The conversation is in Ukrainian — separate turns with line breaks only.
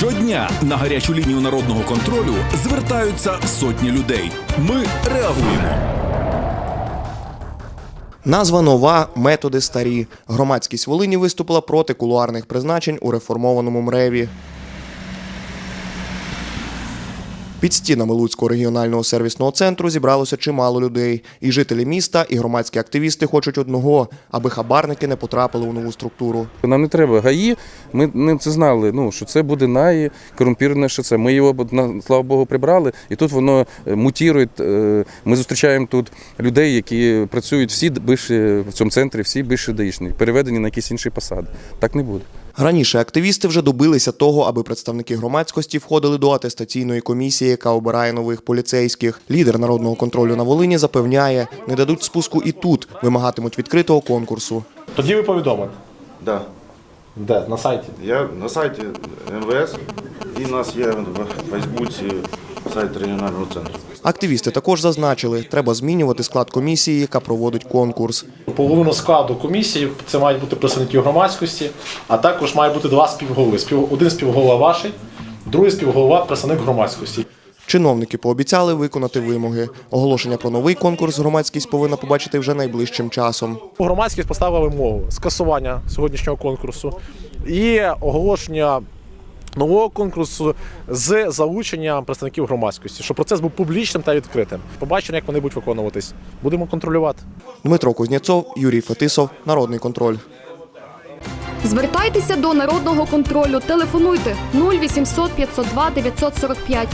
Щодня на гарячу лінію народного контролю звертаються сотні людей. Ми реагуємо.
Назва нова, методи старі. Громадськість Волині виступила проти кулуарних призначень у реформованому МРЕВі. Під стінами Луцького регіонального сервісного центру зібралося чимало людей. І жителі міста, і громадські активісти хочуть одного, аби хабарники не потрапили у нову структуру.
Нам не треба ГАІ. Ми не це знали. Ну що це буде найкорумпірованіше це. Ми його слава Богу прибрали, і тут воно е, мутірує. Е, Ми зустрічаємо тут людей, які працюють всі бивші в цьому центрі, всі бивші даїшні, переведені на якісь інші посади. Так не буде.
Раніше активісти вже добилися того, аби представники громадськості входили до атестаційної комісії, яка обирає нових поліцейських. Лідер народного контролю на Волині запевняє, не дадуть спуску і тут, вимагатимуть відкритого конкурсу.
Тоді ви повідомите.
Да.
Де? На сайті.
Я на сайті МВС і в нас є в Фейсбуці сайт регіонального центру.
Активісти також зазначили, треба змінювати склад комісії, яка проводить конкурс.
Половину складу комісії це мають бути представники громадськості, а також має бути два співголови. Спів... Один співголова ваший, другий співголова представник громадськості.
Чиновники пообіцяли виконати вимоги. Оголошення про новий конкурс громадськість повинна побачити вже найближчим часом.
Громадськість поставила вимогу скасування сьогоднішнього конкурсу і оголошення нового конкурсу з залученням представників громадськості, щоб процес був публічним та відкритим. Побачимо, як вони будуть виконуватись. Будемо контролювати.
Дмитро Кузнєцов, Юрій Фетисов, Народний контроль.
Звертайтеся до народного контролю. Телефонуйте 0800 502 945